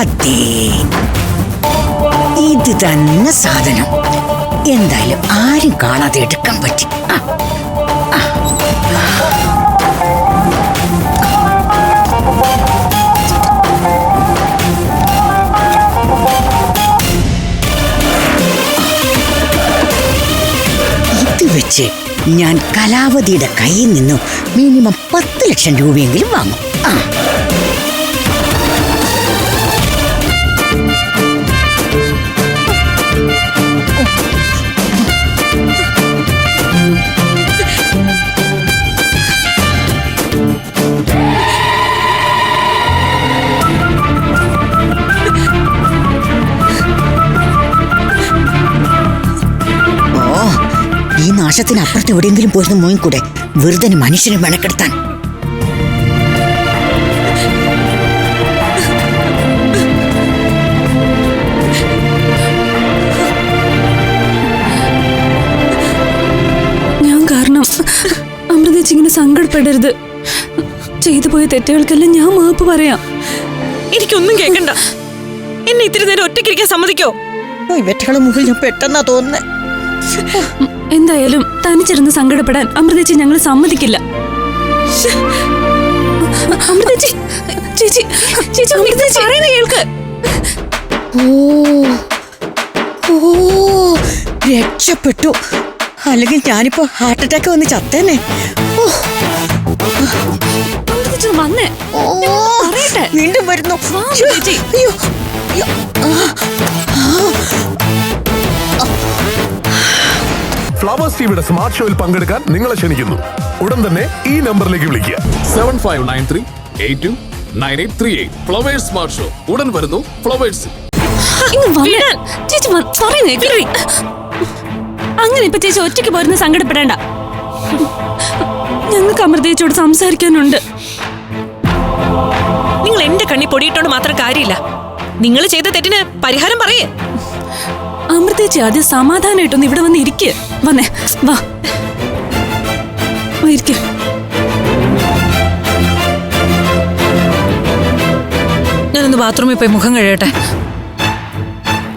ഇത് തന്നെ സാധനം. എന്തായാലും ആരും കാണാതെ എടുക്കാൻ പറ്റി. ഇത് വെച്ച് ഞാൻ കലാവതിയുടെ കയ്യിൽ നിന്നും മിനിമം പത്ത് ലക്ഷം രൂപയെങ്കിലും വാങ്ങും. ആ. നാശത്തിന് അപ്പുറത്ത് എവിടെയെങ്കിലും പോയിരുന്നു കൂടെ വെറുതെ മനുഷ്യനെ മെനക്കെടുത്താൻ. ഞാൻ കാരണം അമൃതേച്ചി ഇങ്ങനെ സങ്കടപ്പെടരുത്. ചെയ്തു പോയ തെറ്റുകൾക്കെല്ലാം ഞാൻ മാപ്പ് പറയാം. എനിക്കൊന്നും കേൾക്കണ്ട. എന്നെ ഇത്തിരി നേരം ഒറ്റയ്ക്കിരിക്കാൻ സമ്മതിക്കോ? ഇവറ്റകളെ മുകളിൽ ഞാൻ പെട്ടെന്നാ തോന്നുന്നേ. എന്തായാലും തനിച്ചിരുന്ന് സങ്കടപ്പെടാൻ അമൃതച്ചി ഞങ്ങൾ സമ്മതിക്കില്ല. അമൃതേച്ചി ചേച്ചി ചേച്ചി അമൃതേച്ചി പറയുന്നത് കേൾക്ക്. ഓ ഓ രക്ഷപ്പെട്ടു. അല്ലെങ്കിൽ ഞാനിപ്പോ ഹാർട്ട് അറ്റാക്ക് വന്ന് ചത്തേനെ. വന്നേ. ഓ, പറയട്ടെ. വീണ്ടും വരുന്നു. അയ്യോ, ചേച്ചി. അയ്യോ, ഫ്ലവേഴ്സ് ടിവിയുടെ സ്മാർട്ട് ഷോയിൽ പങ്കെടുക്കാൻ നിങ്ങളെ ക്ഷണിക്കുന്നു. ഉടൻ തന്നെ ഈ നമ്പറിലേക്ക് വിളിക്കുക. Seven five nine three eight two nine eight three eight Flowers smart show ഉടൻ വരുന്നു ഫ്ലവേഴ്സ്. അങ്ങനെ ഇപ്പൊ ചേച്ചി ഒറ്റയ്ക്ക് പോരുന്ന സങ്കടപ്പെടേണ്ട. ഞങ്ങൾക്ക് അമൃതയച്ചോട് സംസാരിക്കാനുണ്ട്. നിങ്ങൾ എന്റെ കണ്ണി പൊടിയിട്ടോണ്ട് മാത്രം കാര്യമില്ല. നിങ്ങൾ ചെയ്ത തെറ്റിന് പരിഹാരം പറയേ. അമൃതേച്ചി ആദ്യം സമാധാനമായിട്ടൊന്ന് ഇവിടെ വന്ന് ഇരിക്കുക വന്നേ. വാ. വാ, ഇരിക്ക്. ഞാനൊന്ന് ബാത്റൂമിൽ പോയി മുഖം കഴിയട്ടെ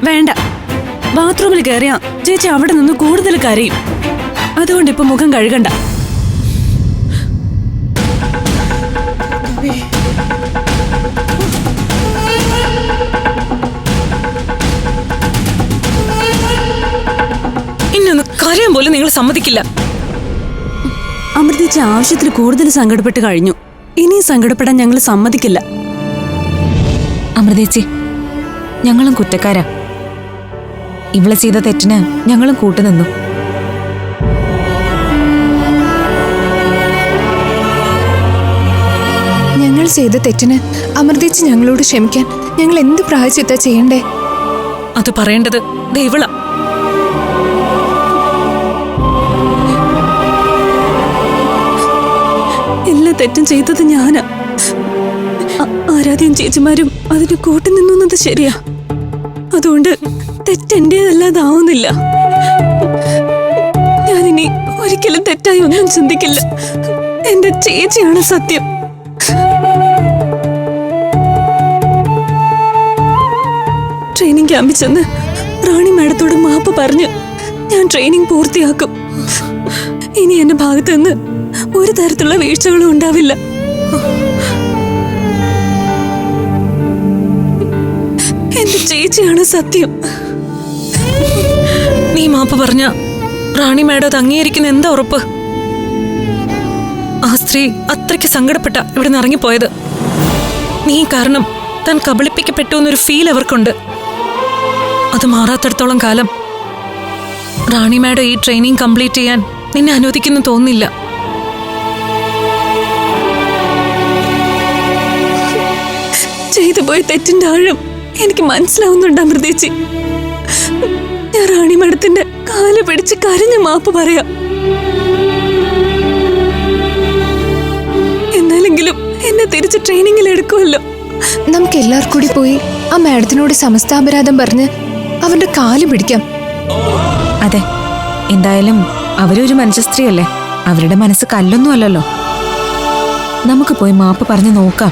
വേണ്ട. ബാത്റൂമിൽ കയറിയാ ചേച്ചി അവിടെ നിന്ന് കൂടുതൽ കരയും. അതുകൊണ്ട് ഇപ്പൊ മുഖം കഴുകണ്ട. കരയാൻ പോലും നിങ്ങൾ സമ്മതിക്കില്ല. അമൃതേച്ചി ആവശ്യത്തിൽ കൂടുതൽ സങ്കടപ്പെട്ട് കഴിഞ്ഞു. ഇനി സങ്കടപ്പെടാൻ ഞങ്ങൾ സമ്മതിക്കില്ല. അമൃതേച്ചി ഞങ്ങളും കുറ്റക്കാരാ. ഇവളെ ചെയ്ത തെറ്റിന് ഞങ്ങളും കൂട്ടുനിന്നു ഞങ്ങൾ ചെയ്ത തെറ്റിന് അമൃതേച്ചി ഞങ്ങളോട് ക്ഷമിക്കാൻ ഞങ്ങൾ എന്ത് പ്രായച്ചിത്താ ചെയ്യണ്ടേ? അത് പറയേണ്ടത് ദൈവള തെറ്റും ചെയ്തത് ഞാനാ. ആരാധ്യം ചേച്ചിമാരും അതിന് കൂട്ടുനിന്നത് ശരിയാ. അതുകൊണ്ട് തെറ്റെന്റേതല്ലാതാവുന്നില്ല ഞാനിനി ഒരിക്കലും തെറ്റായി ഒന്നും ചിന്തിക്കില്ല. എന്റെ ചേച്ചിയാണ് സത്യം. ട്രെയിനിങ് ക്യാമ്പിൽ ചെന്ന് റാണി മാഡത്തോട് മാപ്പ് പറഞ്ഞ് ഞാൻ ട്രെയിനിങ് പൂർത്തിയാക്കും. ഇനി എന്റെ ഭാഗത്ത് നിന്ന് ഒരു തരത്തിലുള്ള വീഴ്ചകളും ഉണ്ടാവില്ല. എന്റെ ചേച്ചിയാണ് സത്യം. നീ മാപ്പ് പറഞ്ഞ റാണി മാഡം അത് അംഗീകരിക്കുന്ന എന്താ ഉറപ്പ്? ആ സ്ത്രീ അത്രയ്ക്ക് സങ്കടപ്പെട്ട ഇവിടെ നിന്ന് ഇറങ്ങിപ്പോയത്. നീ കാരണം താൻ കബളിപ്പിക്കപ്പെട്ടു എന്നൊരു ഫീൽ അവർക്കുണ്ട്. അത് മാറാത്തടത്തോളം കാലം റാണി മാഡം ഈ ട്രെയിനിങ് കംപ്ലീറ്റ് ചെയ്യാൻ നിന്നെ അനുവദിക്കുന്നു തോന്നുന്നില്ല. ചെയ്തു പോയ തെറ്റിന്റെ ആഴം എനിക്ക് മനസ്സിലാവുന്നുണ്ട് അമൃതേച്ചി. ഞാൻ റാണി മഠത്തിന്റെ കാൽ പിടിച്ച് കരഞ്ഞ് മാപ്പ് പറയാം. എന്നാലെങ്കിലും എന്നെ തിരിച്ച് ട്രെയിനിങ്ങിൽ എടുക്കുമല്ലോ. നമുക്ക് എല്ലാവർക്കും കൂടി പോയി ആ മാഡത്തിനോട് സമസ്താപരാധം പറഞ്ഞ് അവന്റെ കാൽ പിടിക്കാം. അതെ എന്തായാലും അവരൊരു മനുഷ്യസ്ത്രീയല്ലേ? അവരുടെ മനസ്സ് കല്ലൊന്നും അല്ലല്ലോ നമുക്ക് പോയി മാപ്പ് പറഞ്ഞു നോക്കാം.